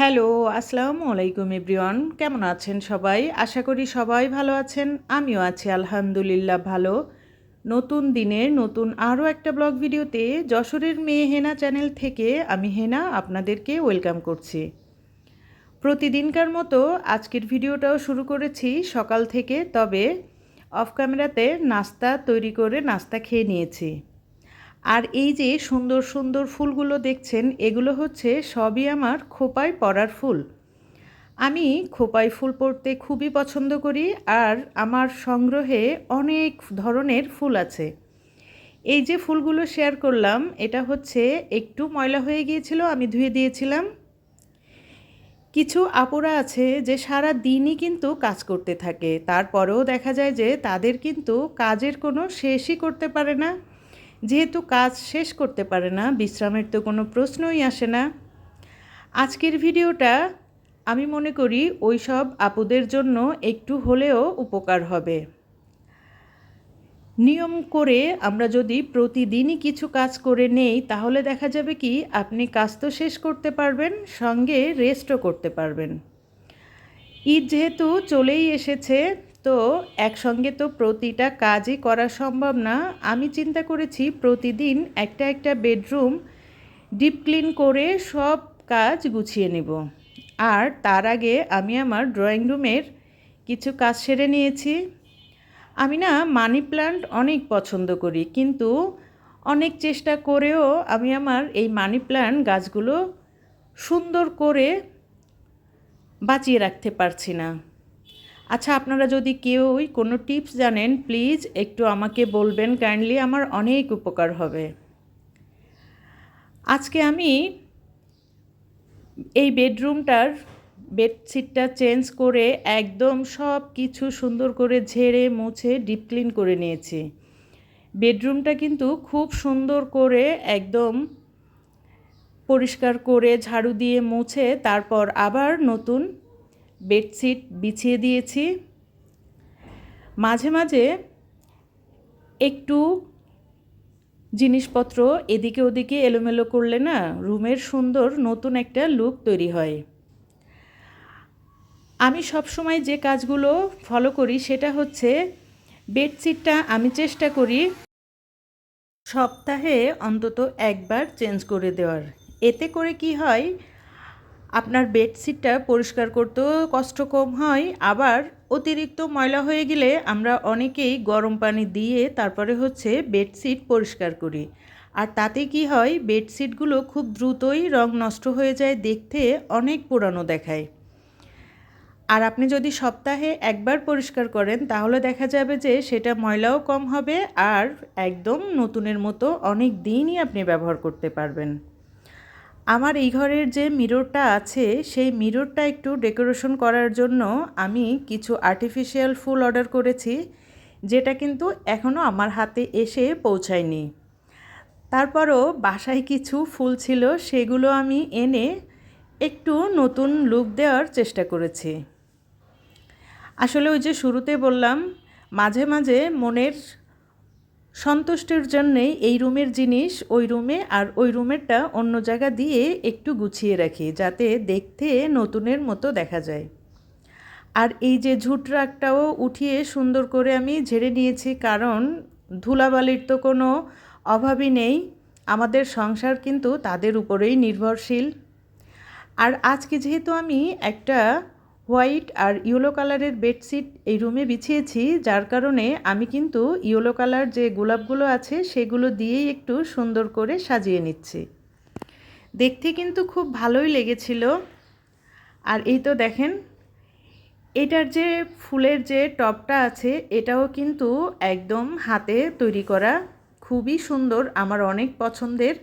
Hello, আসসালামু আলাইকুম everyone. কেমন আছেন সবাই? আশা করি সবাই ভালো আছেন। আমিও আছি, আলহামদুলিল্লাহ ভালো। নতুন দিনের নতুন আরও একটা ব্লগ ভিডিওতে যশোরের মেয়ে হেনা চ্যানেল থেকে আমি হেনা আপনাদেরকে ওয়েলকাম করছি। প্রতিদিনকার মতো আজকের ভিডিওটাও শুরু করেছি সকাল থেকে, তবে অফ ক্যামেরাতে নাস্তা তৈরি করে নাস্তা খেয়ে নিয়েছি। আর এই যে সুন্দর সুন্দর ফুলগুলো দেখছেন, এগুলো হচ্ছে সবই আমার খোপায় পরার ফুল। আমি খোপায় ফুল পরতে খুবই পছন্দ করি আর আমার সংগ্রহে অনেক ধরনের ফুল আছে। এই যে ফুলগুলো শেয়ার করলাম, এটা হচ্ছে একটু ময়লা হয়ে গিয়েছিল, আমি ধুয়ে দিয়েছিলাম। কিছু আপুরা আছে যে সারা দিনই কিন্তু কাজ করতে থাকে, তারপরেও দেখা যায় যে তাদের কিন্তু কাজের কোনো শেষই করতে পারে না। যেহেতু কাজ শেষ করতে পারে না, বিশ্রামের তো কোনো প্রশ্নই আসে না। আজকের ভিডিওটা আমি মনে করি ওই সব আপুদের জন্য একটু হলেও উপকার হবে। নিয়ম করে আমরা যদি প্রতিদিনই কিছু কাজ করে নেই, তাহলে দেখা যাবে কি, আপনি কাজ তো শেষ করতে পারবেন, সঙ্গে রেস্টও করতে পারবেন। ঈদ যেহেতু চলেই এসেছে তো একসঙ্গে তো প্রতিটা কাজই করা সম্ভব না। আমি চিন্তা করেছি প্রতিদিন একটা একটা বেডরুম ডিপ ক্লিন করে সব কাজ গুছিয়ে নেব। আর তার আগে আমি আমার ড্রয়িং রুমের কিছু কাজ সেরে নিয়েছি। আমি না মানি প্ল্যান্ট অনেক পছন্দ করি, কিন্তু অনেক চেষ্টা করেও আমি আমার এই মানি প্ল্যান্ট গাছগুলো সুন্দর করে বাঁচিয়ে রাখতে পারছি না। আচ্ছা আপনারা যদি কেউই কোনো টিপস জানেন, প্লিজ একটু আমাকে বলবেন। কাইন্ডলি আমার অনেক উপকার হবে। আজকে আমি এই বেডরুমটার বেডশিটটা চেঞ্জ করে একদম সব কিছু সুন্দর করে ঝেড়ে, মুছে, ডিপ ক্লিন করে নিয়েছি। বেডরুমটা কিন্তু খুব সুন্দর করে একদম পরিষ্কার করে ঝাড়ু দিয়ে মুছে, তারপর আবার নতুন বেডশিট বিছিয়ে দিয়েছি। মাঝে মাঝে একটু জিনিসপত্র এদিকে ওদিকে এলোমেলো করলে না রুমের সুন্দর নতুন একটা লুক তৈরি হয়। আমি সবসময় যে কাজগুলো ফলো করি সেটা হচ্ছে বেডশিটটা আমি চেষ্টা করি সপ্তাহে অন্তত একবার চেঞ্জ করে দেওয়ার। এতে করে কি হয় আপনার বেডশিটটা পরিষ্কার করতেও কষ্ট কম হয়, আবার অতিরিক্ত ময়লা হয়ে গেলে আমরা অনেকেই গরম পানি দিয়ে তারপরে হচ্ছে বেডশিট পরিষ্কার করি। আর তাতে কি হয় বেডশিটগুলো খুব দ্রুতই রং নষ্ট হয়ে যায় দেখতে অনেক পুরানো দেখায়। আর আপনি যদি সপ্তাহে একবার পরিষ্কার করেন, তাহলে দেখা যাবে যে সেটা ময়লাও কম হবে আর একদম নতুনের মতো অনেক দিনই আপনি ব্যবহার করতে পারবেন। আমার এই ঘরের যে মিররটা আছে, সেই মিররটা একটু ডেকোরেশন করার জন্য আমি কিছু আর্টিফিশিয়াল ফুল অর্ডার করেছি, যেটা কিন্তু এখনও আমার হাতে এসে পৌঁছায়নি। তারপরও বাসায় কিছু ফুল ছিল, সেগুলো আমি এনে একটু নতুন লুক দেওয়ার চেষ্টা করেছি। আসলে ওই যে শুরুতে বললাম, মাঝে মাঝে মনের সন্তুষ্টির জন্যেই এই রুমের জিনিস ওই রুমে আর ওই রুমেরটা অন্য জায়গা দিয়ে একটু গুছিয়ে রাখি, যাতে দেখতে নতুনের মতো দেখা যায়। আর এই যে ঝুটরাকটাও উঠিয়ে সুন্দর করে আমি ঝেড়ে নিয়েছি, কারণ ধুলাবালির তো কোনো অভাবই নেই। আমাদের সংসার কিন্তু তাদের উপরেই নির্ভরশীল। আর আজকে যেহেতু আমি একটা হোয়াইট আর ইয়েলো কালারের বেডশিট এই রুমে বিছিয়েছি, যার কারণে আমি কিন্তু ইয়েলো কালার যে গোলাপগুলো আছে সেগুলো দিয়েই একটু সুন্দর করে সাজিয়ে নিচ্ছি। দেখতে কিন্তু খুব ভালোই লেগেছিল। আর এই তো দেখেন, এটার যে ফুলের যে টপটা আছে এটাও কিন্তু একদম হাতে তৈরি করা, খুবই সুন্দর, আমার অনেক পছন্দের।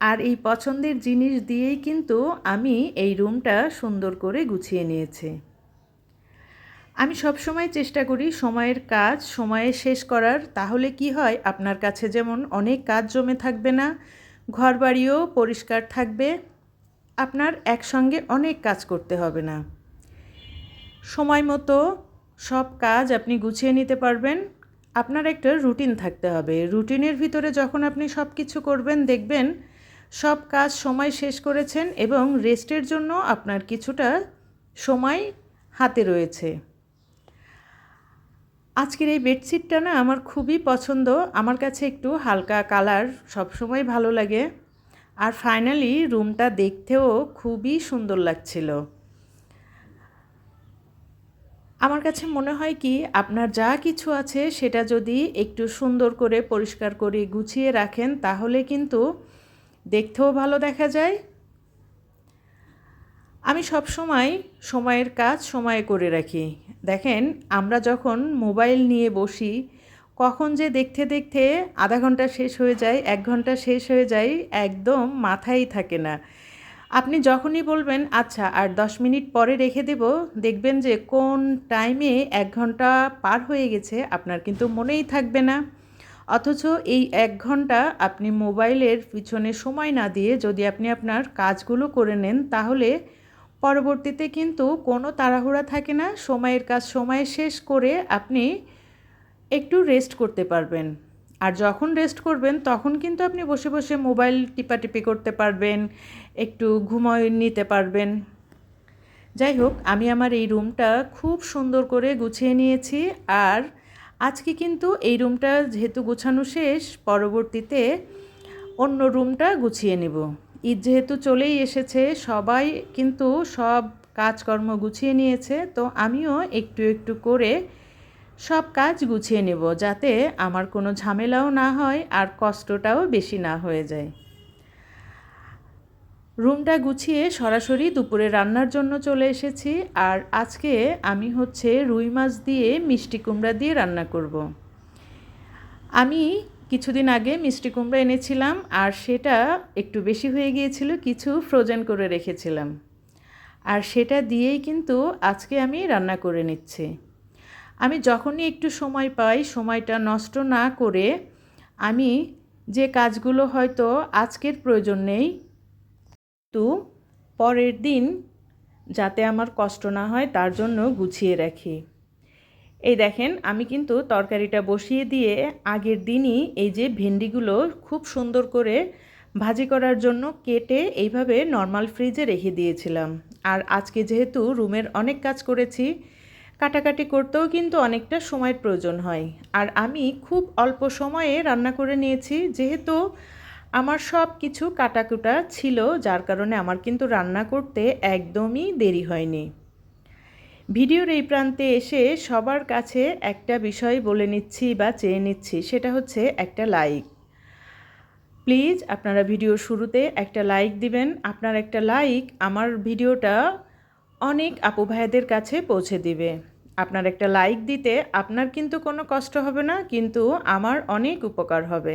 আর এই পছন্দের জিনিস দিয়েই কিন্তু আমি এই রুমটা সুন্দর করে গুছিয়ে নিয়েছি। আমি সব সময় চেষ্টা করি সময়ের কাজ সময়ে শেষ করার, তাহলে কি হয়? আপনার কাছে যেমন অনেক কাজ জমে থাকবে না ঘর বাড়িও পরিষ্কার থাকবে, আপনার একসঙ্গে অনেক কাজ করতে হবে না। সময় মতো সব কাজ আপনি গুছিয়ে নিতে পারবেন, আপনার একটা রুটিন থাকতে হবে। রুটিনের ভিতরে যখন আপনি সব কিছু করবেন, দেখবেন সব কাজ সময় শেষ করেছেন এবং রেস্টের জন্য আপনার কিছুটা সময় হাতে রয়েছে। আজকের এই বেডশিটটা না আমার খুবই পছন্দ। আমার কাছে একটু হালকা কালার সবসময় ভালো লাগে। আর ফাইনালি রুমটা দেখতেও খুবই সুন্দর লাগছিল। আমার কাছে মনে হয় কি, আপনার যা কিছু আছে সেটা যদি একটু সুন্দর করে পরিষ্কার করে গুছিয়ে রাখেন, তাহলে কিন্তু দেখতেও ভালো দেখা যায়। আমি সব সময় সময়ের কাজ সময়ে করে রাখি। দেখেন, আমরা যখন মোবাইল নিয়ে বসি, কখন যে দেখতে দেখতে আধা ঘণ্টা শেষ হয়ে যায়, এক ঘণ্টা শেষ হয়ে যায়, একদম মাথায় থাকে না। আপনি যখনই বলবেন আচ্ছা আর দশ মিনিট পরে রেখে দেব, দেখবেন যে কোন টাইমে এক ঘণ্টা পার হয়ে গেছে, আপনার কিন্তু মনেই থাকবে না। অথচ এই এক ঘণ্টা আপনি মোবাইলের পিছনে সময় না দিয়ে যদি আপনি আপনার কাজগুলো করে নেন, তাহলে পরবর্তীতে কিন্তু কোনো তাড়াহুড়া থাকে না। সময়ের কাজ সময়ে শেষ করে আপনি একটু রেস্ট করতে পারবেন। আর যখন রেস্ট করবেন, তখন কিন্তু আপনি বসে বসে মোবাইল টিপাটিপি করতে পারবেন, একটু ঘুমোয় নিতে পারবেন। যাই হোক, আমি আমার এই রুমটা খুব সুন্দর করে গুছিয়ে নিয়েছি। আর আজকে কিন্তু এই রুমটা যেহেতু গুছানো শেষ, পরবর্তীতে অন্য রুমটা গুছিয়ে নেব। ঈদ যেহেতু চলেই এসেছে, সবাই কিন্তু সব কাজকর্ম গুছিয়ে নিয়েছে, তো আমিও একটু একটু করে সব কাজ গুছিয়ে নেব যাতে আমার কোনো ঝামেলাও না হয় আর কষ্টটাও বেশি না হয়ে যায়। রুমটা গুছিয়ে সরাসরি দুপুরে রান্নার জন্য চলে এসেছি। আর আজকে আমি হচ্ছে রুই মাছ দিয়ে মিষ্টি কুমড়া দিয়ে রান্না করব। আমি কিছুদিন আগে মিষ্টি কুমড়া এনেছিলাম আর সেটা একটু বেশি হয়ে গিয়েছিল, কিছু ফ্রোজেন করে রেখেছিলাম। আর সেটা দিয়েই কিন্তু আজকে আমি রান্না করে নিচ্ছি। আমি যখনই একটু সময় পাই, সময়টা নষ্ট না করে আমি যে কাজগুলো হয়তো আজকের প্রয়োজন নেই তো পরের দিন যাতে আমার কষ্ট না হয়, তার জন্য গুছিয়ে রাখি। এই দেখেন, আমি কিন্তু তরকারিটা বসিয়ে দিয়ে আগের দিনই এই যে ভেন্ডিগুলো খুব সুন্দর করে ভাজি করার জন্য কেটে এইভাবে নর্মাল ফ্রিজে রেখে দিয়েছিলাম। আর আজকে যেহেতু রুমের অনেক কাজ করেছি, কাটাকাটি করতেও কিন্তু অনেকটা সময়ের প্রয়োজন হয়। আর আমি খুব অল্প সময়ে রান্না করে নিয়েছি, যেহেতু আমার সব কিছু কাটাকুটা ছিল, যার কারণে আমার কিন্তু রান্না করতে একদমই দেরি হয়নি। ভিডিওর এই প্রান্তে এসে সবার কাছে একটা বিষয় বলে নিচ্ছি বা চেয়ে নিচ্ছি, সেটা হচ্ছে একটা লাইক। প্লিজ, আপনারা ভিডিওর শুরুতে একটা লাইক দিবেন। আপনার একটা লাইক আমার ভিডিওটা অনেক আপু ভাইয়াদের কাছে পৌঁছে দিবে। আপনার একটা লাইক দিতে আপনার কিন্তু কোনো কষ্ট হবে না, কিন্তু আমার অনেক উপকার হবে।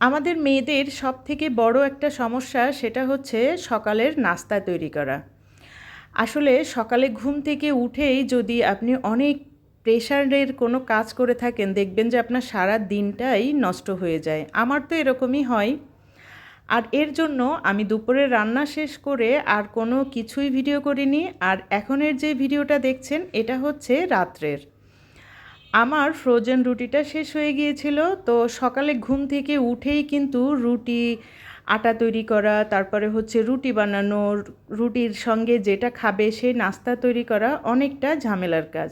আমাদের মেয়েদের সব থেকে বড় একটা সমস্যা সেটা হচ্ছে সকালের নাস্তা তৈরি করা। আসলে সকালে ঘুম থেকে উঠেই যদি আপনি অনেক প্রেশারের কোনো কাজ করে থাকেন, দেখবেন যে আপনার সারা দিনটাই নষ্ট হয়ে যায়। আমার তো এরকমই হয়। আর এর জন্য আমি দুপুরে রান্না শেষ করে আর কোনো কিছুই ভিডিও করিনি। আর এখনের যে ভিডিওটা দেখছেন, এটা হচ্ছে রাত্রের। আমার ফ্রোজেন রুটিটা শেষ হয়ে গিয়েছিল, তো সকালে ঘুম থেকে উঠেই কিন্তু রুটি, আটা তৈরি করা, তারপরে হচ্ছে রুটি বানানো, রুটির সঙ্গে যেটা খাবে সেই নাস্তা তৈরি করা অনেকটা ঝামেলার কাজ।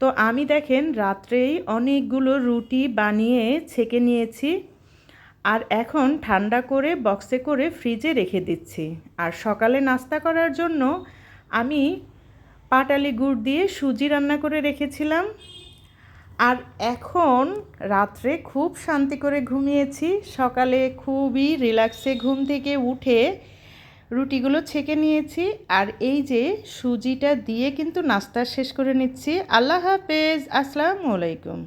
তো আমি দেখেন রাত্রেই অনেকগুলো রুটি বানিয়ে ছেঁকে নিয়েছি আর এখন ঠান্ডা করে বক্সে করে ফ্রিজে রেখে দিচ্ছি। আর সকালে নাস্তা করার জন্য আমি পাটালি গুড় দিয়ে সুজি রান্না করে রেখেছিলাম। আর এখন রাত্রে খুব শান্তি করে ঘুমিয়েছি। সকালে খুবই রিল্যাক্সে ঘুম থেকে উঠে রুটিগুলো ছেঁকে নিয়েছি। আর এই যে সুজিটা দিয়ে কিন্তু নাস্তা শেষ করে নিচ্ছি। আল্লাহ হাফেজ। আসসালামু আলাইকুম।